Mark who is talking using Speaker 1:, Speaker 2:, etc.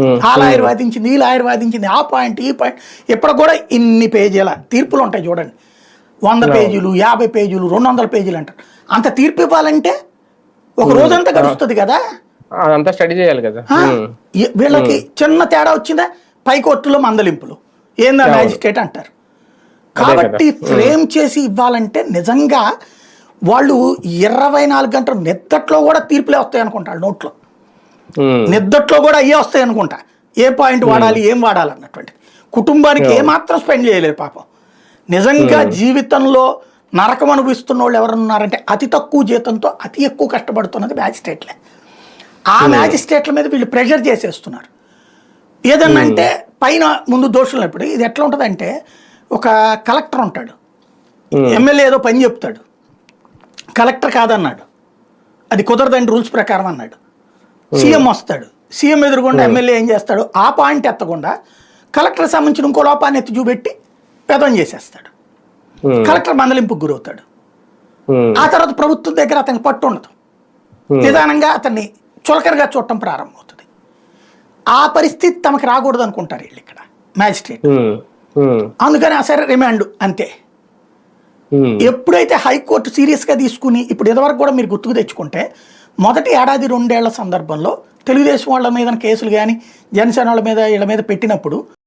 Speaker 1: ఆ లాయర్ వాదించింది ఈ లాయర్ వాదించింది ఆ పాయింట్ ఈ పాయింట్. ఇప్పుడు కూడా ఇన్ని పేజీల తీర్పులు ఉంటాయి చూడండి. వంద పేజీలు యాభై పేజీలు రెండు వందల పేజీలు అంటారు. అంత తీర్పు ఇవ్వాలంటే ఒక రోజంతా గడుస్తుంది కదా?
Speaker 2: అదంతా స్టడీ చేయాలి కదా.
Speaker 1: వీళ్ళకి చిన్న తేడా వచ్చిందా? పైకోర్టులో మందలింపులు. ఏందా మ్యాజిస్ట్రేట్ అంటారు. కాబట్టి ఫ్రేమ్ చేసి ఇవ్వాలంటే నిజంగా వాళ్ళు ఇరవై నాలుగు గంటలు నిద్దట్లో కూడా తీర్పులే వస్తాయి అనుకుంటారు నోట్లో. నిద్దట్లో కూడా అయ్యే వస్తాయి అనుకుంటా? ఏ పాయింట్ వాడాలి ఏం వాడాలి అన్నటువంటి. కుటుంబానికి ఏమాత్రం స్పెండ్ చేయలేరు పాపం. నిజంగా జీవితంలో నరకం అనుభవిస్తున్న వాళ్ళు ఎవరున్నారంటే అతి తక్కువ జీతంతో అతి ఎక్కువ కష్టపడుతున్నది మ్యాజిస్ట్రేట్లే ఆ మ్యాజిస్ట్రేట్ల మీద వీళ్ళు ప్రెషర్ చేసేస్తున్నారు. ఏదన్నా అంటే పైన ముందు దోషులు ఇప్పుడు ఇది ఎట్లా ఉంటుందంటే ఒక కలెక్టర్ ఉంటాడు. ఎమ్మెల్యే ఏదో పని చెప్తాడు. కలెక్టర్ కాదన్నాడు. అది కుదరదని రూల్స్ ప్రకారం అన్నాడు. సీఎం వస్తాడు. సీఎం ఎదురుగుండా ఎమ్మెల్యే ఏం చేస్తాడు? ఆ పాయింట్ ఎత్తకుండా కలెక్టర్ సంబంధించిన ఇంకో లోపాన్ని ఎత్తి చూపెట్టి పెదం చేసేస్తాడు.
Speaker 2: ఉమ్.
Speaker 1: కలెక్టర్ మందలింపుకు గురవుతాడు.
Speaker 2: ఉమ్.
Speaker 1: ఆ తర్వాత ప్రభుత్వం దగ్గర అతనికి పట్టు ఉండదు. నిదానంగా అతన్ని చులకరగా చూడటం ప్రారంభమవుతుంది. ఆ పరిస్థితి తమకు రాకూడదు అనుకుంటారు వీళ్ళు ఇక్కడ మ్యాజిస్ట్రేట్. అందుకని ఆ సరే రిమాండ్ అంతే. ఎప్పుడైతే హైకోర్టు సీరియస్గా తీసుకుని ఇప్పుడు ఇదివరకు కూడా మీరు గుర్తుకు తెచ్చుకుంటే మొదటి ఏడాది రెండేళ్ళ సందర్భంలో తెలుగుదేశం వాళ్ళ మీద కేసులు కానీ జనసేన వాళ్ళ మీద వీళ్ళ మీద పెట్టినప్పుడు